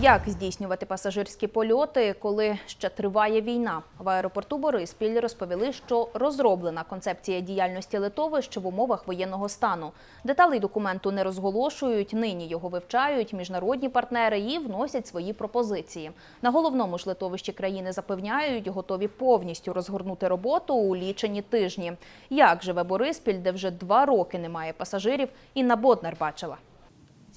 Як здійснювати пасажирські польоти, коли ще триває війна? В аеропорту Бориспіль розповіли, що розроблена концепція діяльності литовищ в умовах воєнного стану. Деталей документу не розголошують. Нині його вивчають міжнародні партнери і вносять свої пропозиції. На головному ж литовищі країни запевняють, готові повністю розгорнути роботу у лічені тижні. Як живе Бориспіль, де вже два роки немає пасажирів, Інна Боднар бачила.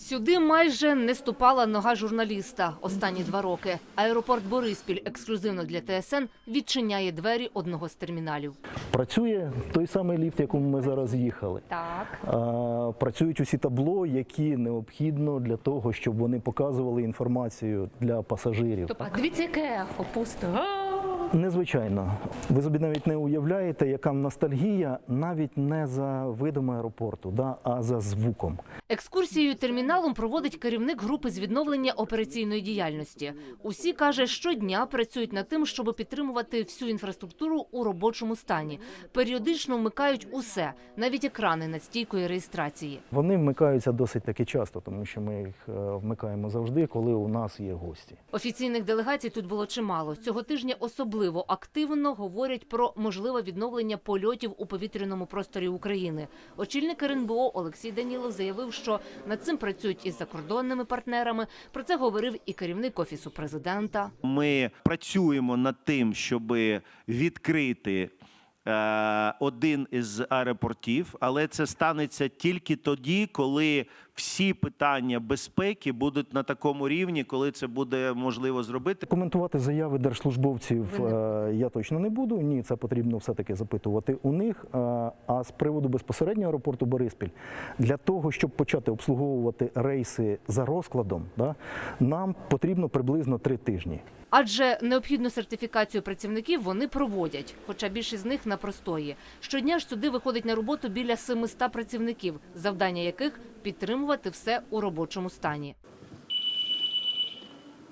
Сюди майже не ступала нога журналіста останні два роки. Аеропорт Бориспіль ексклюзивно для ТСН відчиняє двері одного з терміналів. Працює той самий ліфт, якому ми зараз їхали. Так. А, Працюють усі табло, які необхідно для того, щоб вони показували інформацію для пасажирів. А дивіться, яке ехо пусто. Незвичайно, ви собі навіть не уявляєте, яка ностальгія навіть не за видами аеропорту, да, а за звуком. Екскурсію терміналом проводить керівник групи з відновлення операційної діяльності. Усі каже, щодня працюють над тим, щоб підтримувати всю інфраструктуру у робочому стані. Періодично вмикають усе, навіть екрани над стійкою реєстрації. Вони вмикаються досить таки часто, тому що ми їх е, вмикаємо завжди, коли у нас є гості. Офіційних делегацій тут було чимало. Цього тижня особливо активно говорять про можливе відновлення польотів у повітряному просторі України. Очільник РНБО Олексій Данілов заявив, що над цим працюють із закордонними партнерами. Про це говорив і керівник офісу президента. Ми працюємо над тим, щоб відкрити один із аеропортів, але це станеться тільки тоді, коли всі питання безпеки будуть на такому рівні, коли це буде можливо зробити. Коментувати заяви держслужбовців е, я точно не буду. Ні, це потрібно все-таки запитувати у них. Е, А з приводу безпосередньо аеропорту Бориспіль, для того, щоб почати обслуговувати рейси за розкладом, да, нам потрібно приблизно три тижні. Адже необхідну сертифікацію працівників вони проводять, хоча більшість з них на простої. Щодня ж сюди виходить на роботу біля 700 працівників, завдання яких підтримувати все у робочому стані.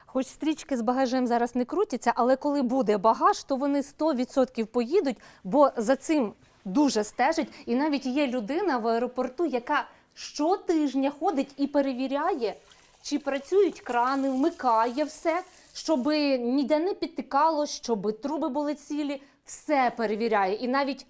Хоч стрічки з багажем зараз не крутяться, але коли буде багаж, то вони 100% поїдуть, бо за цим дуже стежать. І навіть є людина в аеропорту, яка щотижня ходить і перевіряє, чи працюють крани, вмикає все, щоб ніде не підтикало, щоб труби були цілі. Все перевіряє. І навіть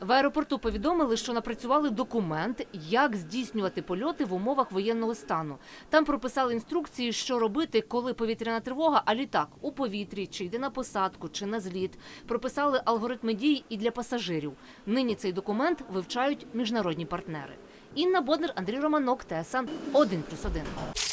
В аеропорту повідомили, що напрацювали документ, як здійснювати польоти в умовах воєнного стану. Там прописали інструкції, що робити, коли повітряна тривога, а літак у повітрі, чи йде на посадку, чи на зліт. Прописали алгоритми дій і для пасажирів. Нині цей документ вивчають міжнародні партнери. Інна Боднер, Андрій Романок, ТСН 1+,1.